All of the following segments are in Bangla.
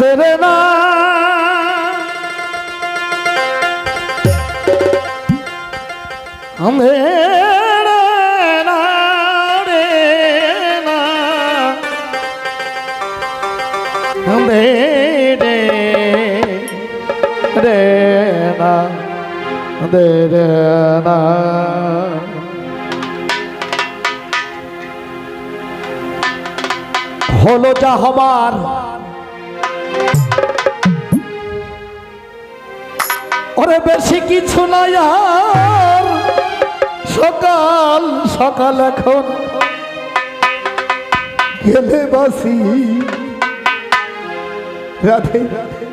দেরে না। দে হলো যা হবার। ওরে বেশি কিছু নাই আর। সকাল সকাল এখন। গেলে বাসি। রাধে রাধে।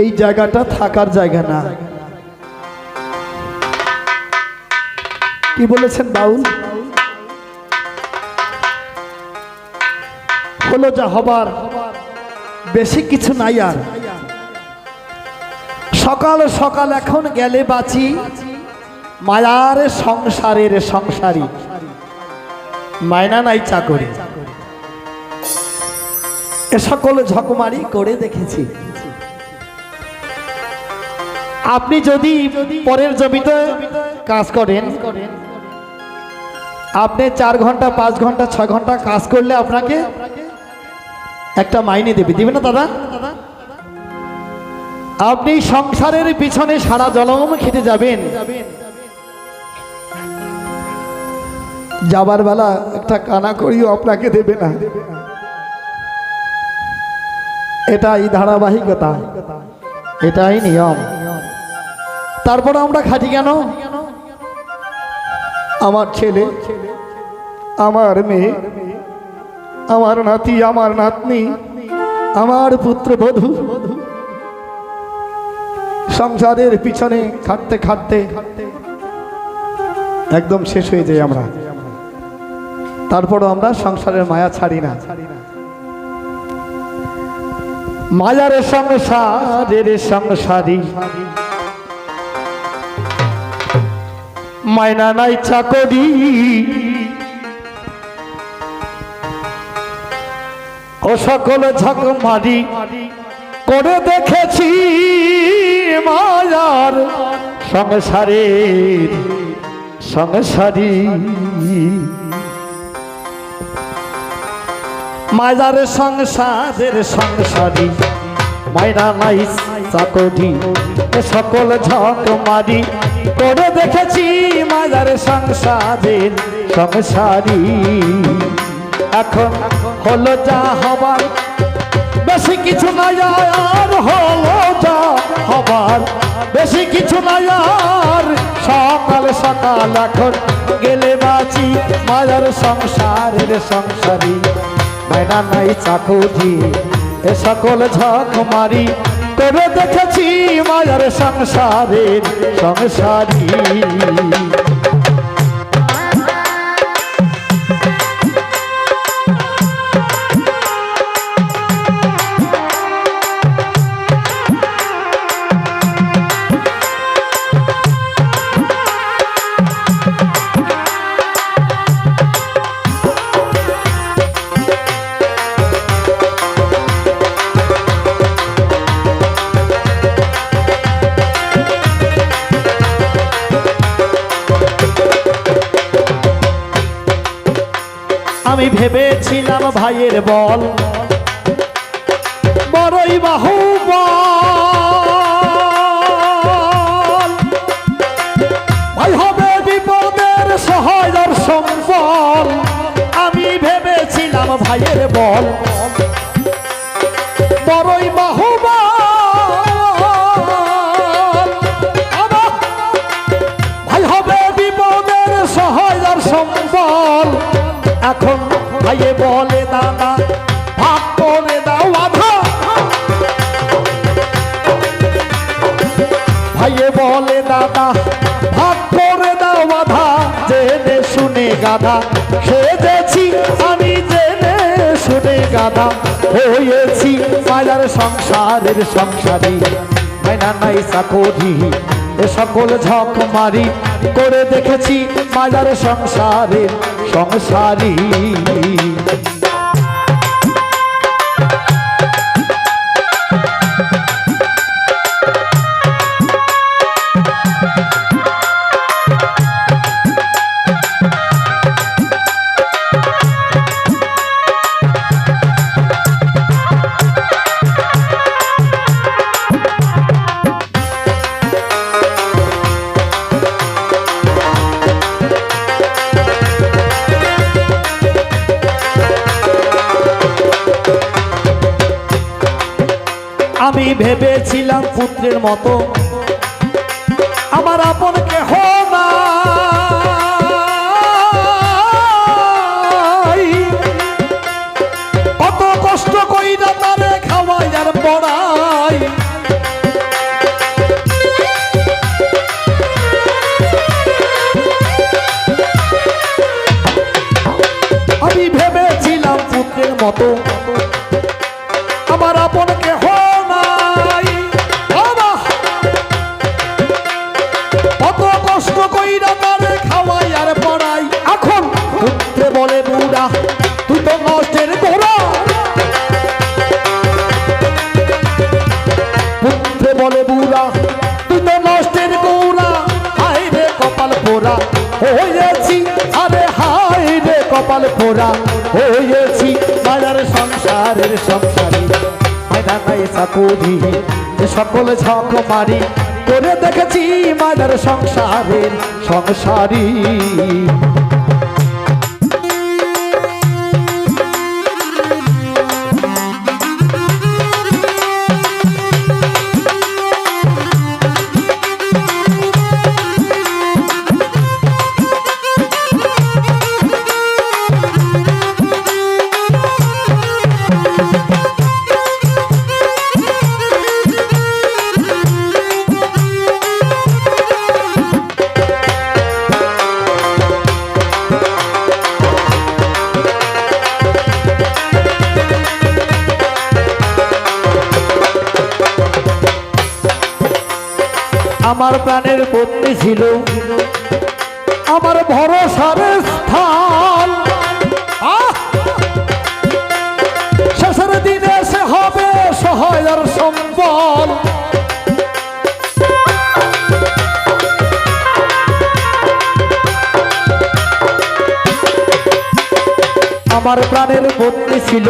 এই জায়গাটা থাকার জায়গা না। কি বলেছেন বাউল? হলো যা হবার, বেশি কিছু নাই আর। সকাল সকাল এখন গেলে বাঁচি, মায়ার সংসারের সংসারী। মায়না নাই চাকরি। এ সকল ঝকমারি করে দেখেছি। আপনি যদি পরের জমিতে কাজ করেন আপনি চার ঘণ্টা, পাঁচ ঘণ্টা, ছয় ঘণ্টা কাজ করলে আপনাকে একটা মাইনে দেবে। দিবে না দাদা? আপনি সংসারের পিছনে সারা জলম খেতে যাবেন। যাবার বেলা একটা কানা করিও আপনাকে দেবে না। এটাই ধারাবাহিকতা। এটাই নিয়ম। তারপর আমরা খাটি কেন? আমার ছেলে আমার মেয়ে, আমার নাতি, আমার নাতনি, আমার পুত্রবধূ। সংসারের পিছনে খাটতে খাটতে একদম শেষ হয়ে যাই আমরা। তারপরও আমরা সংসারের মায়া ছাড়ি না। মায়ার সংসারের সংসারী মায়না নাই চাকরি সকল ঝক মারি করে দেখেছি মায়ার সংসারের সংসারী। মায়ার সংসারের সংসারী। মায়না নাই চাকরি। সকল ঝক মারি করে দেখেছি মায়ার সংসারের সংসারী। এখন হলো যা হবার। বেশি কিছু নাই আর হলো যা হবার। বেশি কিছু নাই আর সকাল সকাল এখন গেলে বাঁচি মায়ার সংসারের সংসারী। মায়না নাই চাকুরি এ সকল ঝক মারি করে দেখেছি মায়ার সংসারের সংসারী। ভাইয়ের বল। বড়ই বাহু ভাই হবে বিপদের সহায় সম্পল আমি ভেবেছিলাম ভাইয়ের বল। গাধা হয়েছি মায়ার সংসারের সংসারী। মাইনা নাই চাকরি এ সকল ঝক মারি করে দেখেছি মায়ার সংসারের সংসারী। আমি ভেবেছিলাম পুত্রের মতো। আমার আপন কেহ। কত কষ্ট কইরা তারে খাওয়াই আর পড়াই। আমি ভেবেছিলাম পুত্রের মতো। হয়েছি। আরে হাই রে কপাল পোড়া হয়েছি বাজার সংসারের সংসারী। নাই চাকুরি সকল ঝক মারি। করে দেখেছি মায়ার সংসারের সংসারী। আমার প্রাণের বন্দি ছিল। আমার ভরসার স্থান! শেষের দিনে সে হবে সহায়ের সম্বল। আমার প্রাণের বন্দি ছিল।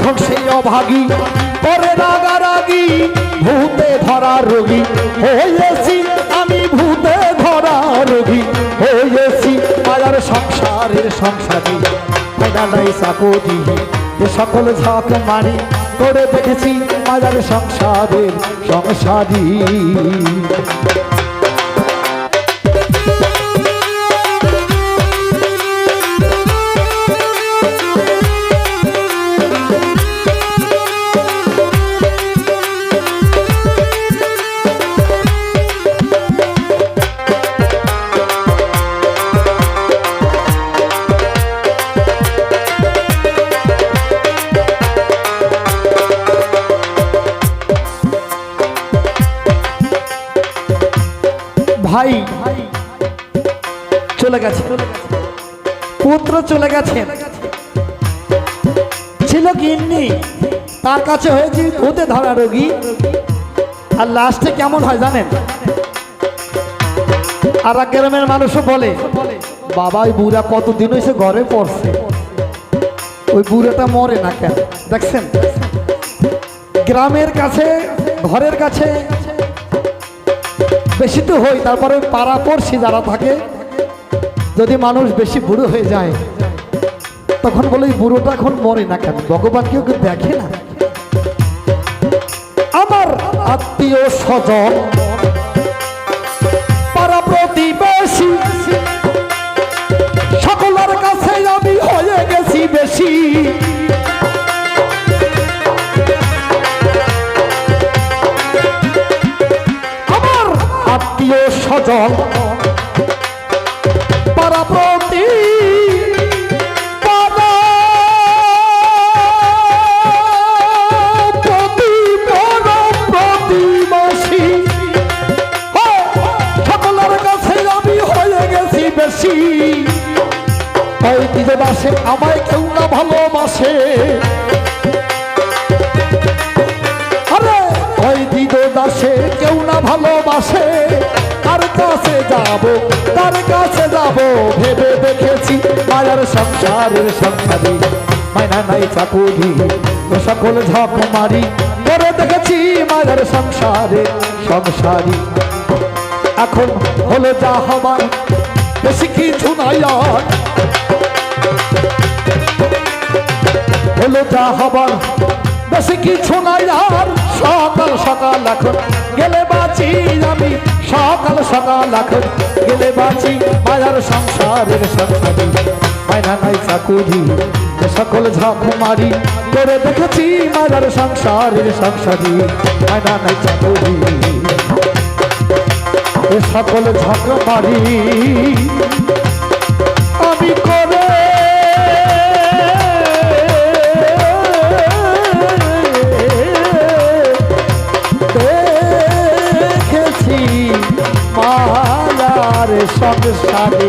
এখন সেই অভাগী, পরে রাগারাগি, ভূতে ধরা রোগী। হয়েছি আমি ভূতে ধরা রোগী। হয়েছি মায়ার সংসারের সংসারী। নাই সাপদি এ সকল ঝাঁক মারি, করে দেখেছি মায়ার সংসারের সংসারী। চলে গেছে। পুত্র চলে গেছেন ছিল গিন্নি, তার কাছে হয়েছে ভূতে ধরা রোগী। আর লাস্টে কেমন হয় জানেন? আর গ্রামের মানুষও বলে, বাবা, ওই বুড়া কতদিন হয়েছে ঘরে পড়ছে? ওই বুড়াটা মরে না কেন? দেখছেন? গ্রামের কাছে, ঘরের কাছে বেশি তো হই, তারপরে পাড়া পড়ছি যারা থাকে যদি মানুষ বেশি বুড়ো হয়ে যায়, তখন বলে এই বুড়োটা এখন মরে না কেন? ভগবান কেউ কেউ দেখে না? আমার আত্মীয় স্বজন পাড়া প্রতিবেশী, সকলের আমার আত্মীয় স্বজন দাসে কেউ না ভালোবাসে। তার কাছে যাব তার কাছে যাব ভেবে দেখেছি মায়ার সংসারের সংসারে। মায়না নাই চাকুরি, ও সকল ঝক মারি করে দেখেছি মায়ার সংসারে সংসারী। এখন হলো যা হবার, বেশি কিছু নাই আর। হলো যা হবার বেশি কিছু নাই আর। সকাল সকাল এখন গেলে বাঁচি আমি। সকাল সকাল এখন গেলে বাঁচি মায়ার সংসারের সংসারী মায়না নাই চাকুরি সকল ঝাঁক মারি করে দেখেছি মায়ার সংসারের সংসারী মায়না নাই চাকুরি সকল ঝাঁক মারি সংসারে